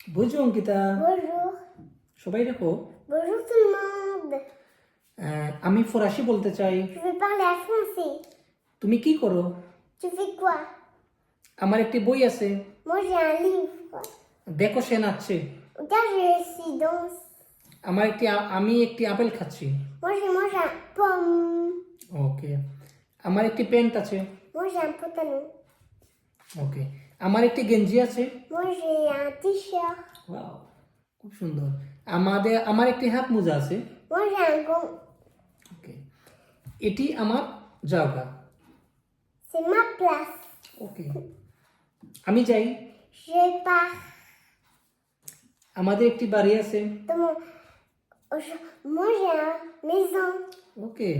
বুঝো অঙ্কিতা Bonjour. সবাই দেখো. আমি ফরাসি বলতে চাই Je vais français. তুমি কি করো Tu fais quoi আমার একটি বই আছে. দেখো সে নাচছে. আমার একটি আমি একটি আপেল খাচ্ছি Moi je mange un pomme. ওকে আমার একটি প্যান্ট আছে. ওকে আমার একটি গেঞ্জি আছে। খুব সুন্দর। আমাদের আমার একটি হাত মোজা আছে. ওকে এটি আমার জায়গা ওকে আমি যাই। আমাদের একটি বাড়ি আছে. ওকে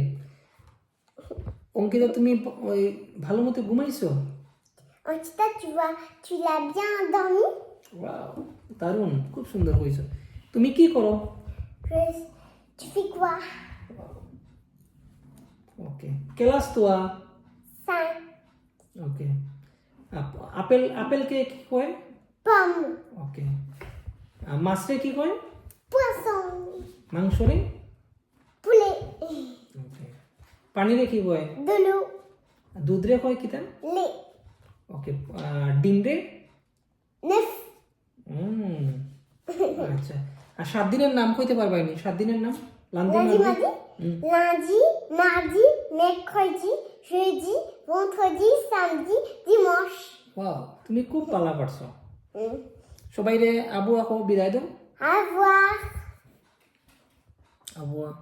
অঙ্কিতা তুমি ওই ভালো মতো ঘুমাইছো? Tu vois, tu l'as bien endormi wow দারুণ খুব সুন্দর হয়েছে তুমি কি করো. Tu fais quoi okay class তোয়া 5. ওকে আপেল আপেলকে কি কয় Pomme. ওকে মাছরে কি কয় Poisson. মাংসরে Poulet. ওকে পানিরে কি কয় De l'eau. দুধরে কয় কিতা Lait. ওকে ডিম রে আচ্ছা। আর সাত দিনের নাম কইতে পারবে আমি সাত দিনের নাম লান্দিন মাঝি মাঝি মানে? মাঝি নেখজি সেজি বুথজি সামজি দিমস ওয়াও তুমি খুব পালা পারছ। সবাই রে আবু আকো বিদায় দাও। আবু আবু